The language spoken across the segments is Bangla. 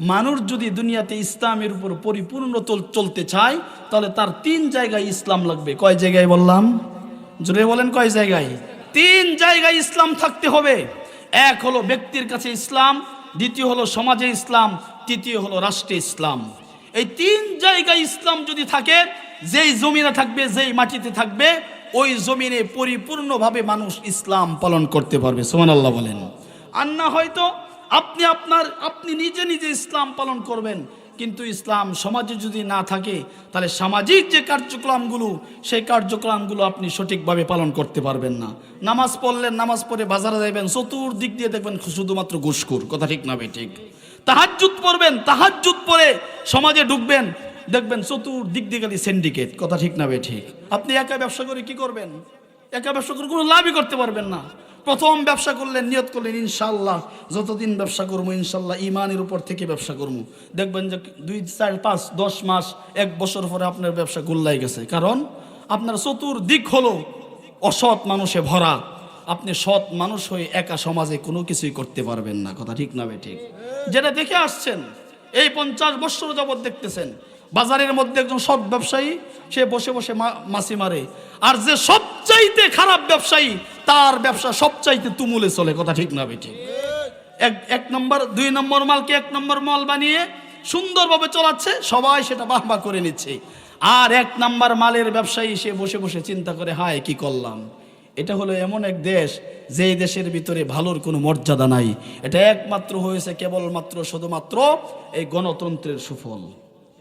মানুষ যদি দুনিয়াতে ইসলামের উপর পরিপূর্ণ চলতে চায়, তাহলে তার তিন জায়গায় ইসলাম লাগবে। কয় জায়গায় বললাম? জোরে বলেন কয় জায়গায়? তিন জায়গায় ইসলাম থাকতে হবে। এক হলো ব্যক্তির কাছে ইসলাম, দ্বিতীয় হলো সমাজে ইসলাম, তৃতীয় হলো রাষ্ট্রে ইসলাম। এই তিন জায়গায় ইসলাম যদি থাকে, যেই জমিনে থাকবে, যেই মাটিতে থাকবে, ওই জমিনে পরিপূর্ণভাবে মানুষ ইসলাম পালন করতে পারবে। সোমান আল্লাহ বলেন। আর না হয়তো আপনি আপনার, আপনি নিজে নিজে ইসলাম পালন করবেন। কিন্তু ইসলাম সমাজে যদি না থাকে, তাহলে সামাজিক যে কার্যক্রমগুলো, সেই কার্যক্রমগুলো আপনি সঠিকভাবে পালন করতে পারবেন না। নামাজ পড়লেন, নামাজ পড়ে বাজারে যাবেন চতুর্দিক দিয়ে দেখবেন শুধুমাত্র ঘুষখুর। কথা ঠিক না ঠিক। তাহাজ্জুদ পড়বেন, তাহাজ্জুদ পরে সমাজে ঢুকবেন, দেখবেন চতুর্দিক দিয়ে গেলে সিন্ডিকেট কথা ঠিক না ঠিক। আপনি একা ব্যবসা করে কি করবেন? একা ব্যবসা করে কোনো লাভই করতে পারবেন না। প্রথম ব্যবসা করলেন নিয়ত করলেন ইনশাল্লাহ যতদিন ব্যবসা করব ইনশাল্লাহ ইমানের উপর থেকে ব্যবসা করব। দেখবেন যে দুই, চার, পাঁচ, দশ মাস, এক বছর পরে আপনার ব্যবসা গুল্লাই গেছে। কারণ আপনার চতুর্দিক হলো অসৎ মানুষে ভরা। আপনি সৎ মানুষ হয়ে একা সমাজে কোনো কিছুই করতে পারবেন না। কথা ঠিক না ঠিক? যেটা দেখে আসছেন, এই পঞ্চাশ বছর যাবৎ দেখতেছেন, বাজারের মধ্যে একজন সৎ ব্যবসায়ী, সে বসে বসে মাছি মারে। আর যে সবচাইতে খারাপ ব্যবসায়ী, তার ব্যবসা সবচাইতে তুমুলে চলে, কথা ঠিক না বেঠিক? এক এক নম্বর, দুই নম্বর মালকে এক নম্বর মাল বানিয়ে সুন্দরভাবে চলাচ্ছে, সবাই সেটা বাহবা করে নিচ্ছে। আর এক নম্বর মালের ব্যবসায়ী, সে বসে বসে চিন্তা করে, হায়, কি করলাম? এটা হলো এমন এক দেশ যে দেশের ভিতরে ভালোর কোনো মর্যাদা নাই। এটা একমাত্র হয়েছে কেবলমাত্র, শুধুমাত্র এই গণতন্ত্রের সুফল।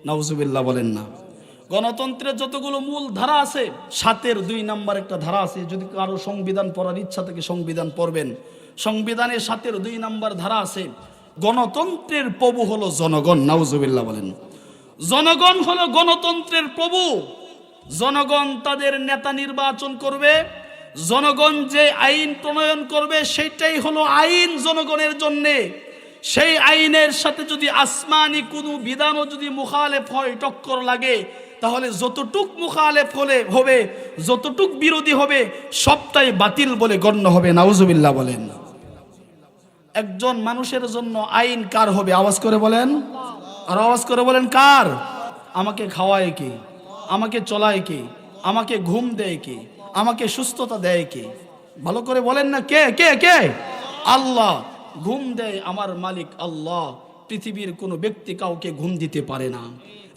নাউজুবিল্লাহ বলেন না। গণতন্ত্রের যতগুলো মূল ধারা আছে, সাতের দুই নাম্বার একটা ধারা আছে, যদি কারও সংবিধান পড়ার ইচ্ছা থেকে সংবিধান পড়বেন। সংবিধানের সাতের দুই নাম্বার ধারা আছে, গণতন্ত্রের প্রভু হলো জনগণ, নাউজুবিল্লাহ বলেন। জনগণ হলো গণতন্ত্রের প্রভু। জনগণ তাদের নেতা নির্বাচন করবে, জনগণ যে আইন প্রণয়ন করবে, সেটাই হলো আইন জনগণের জন্যে। সেই আইনের সাথে যদি আসমানি কোনো বিধানও যদি মুখালেফ হয়, টক্কর লাগে তাহলে যতটুক মুখালেফ হলে হবে, যতটুক বিরোধী হবে, সবটাই বাতিল বলে গণ্য হবে। নাউজুবিল্লাহ বলেন। একজন মানুষের জন্য আইন কার হবে? আওয়াজ করে বলেন। আর আওয়াজ করে বলেন কার? আমাকে খাওয়ায় কে? আমাকে চলায় কে? আমাকে ঘুম দেয় কে? আমাকে সুস্থতা দেয় কে? ভালো করে বলেন না কে কে কে? আল্লাহ, ঘুম দেয় আমার মালিক আল্লাহ। পৃথিবীর কোনো ব্যক্তি কাউকে ঘুম দিতে পারে না।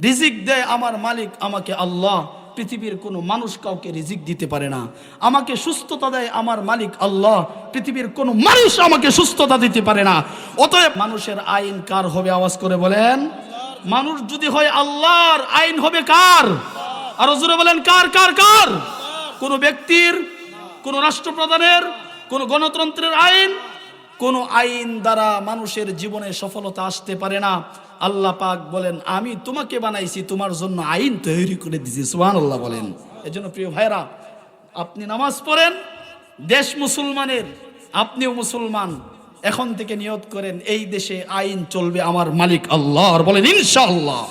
রিজিক দেয় আমার মালিক, আমাকে আল্লাহ। পৃথিবীর কোনো মানুষ কাউকে রিজিক দিতে পারে না। আমাকে সুস্থতা দেয় আমার মালিক, আল্লাহ। পৃথিবীর কোনো মানুষ আমাকে সুস্থতা দিতে পারে না। অতএব মানুষের আইন কার হবে আওয়াজ করে বলেন? মানুষ যদি হয় আল্লাহর, আইন হবে কার? আর জোরে বলেন, কার কার কার? কোন ব্যক্তির, কোন রাষ্ট্রপ্রধানের, কোন গণতন্ত্রের আইন কোন আইন দ্বারা মানুষের জীবনে সফলতা আসতে পারে না। আল্লাহ পাক বলেন, আমি তোমাকে বানাইছি, তোমার জন্য আইন তৈরি করে দিছি সুহান আল্লাহ বলেন। এজন্য প্রিয় ভাইরা আপনি নামাজ পড়েন, দেশ মুসলমানের, আপনিও মুসলমান, এখন থেকে নিয়ত করেন, এই দেশে আইন চলবে আমার মালিক আল্লাহ। বলেন, ইনশাআল্লাহ।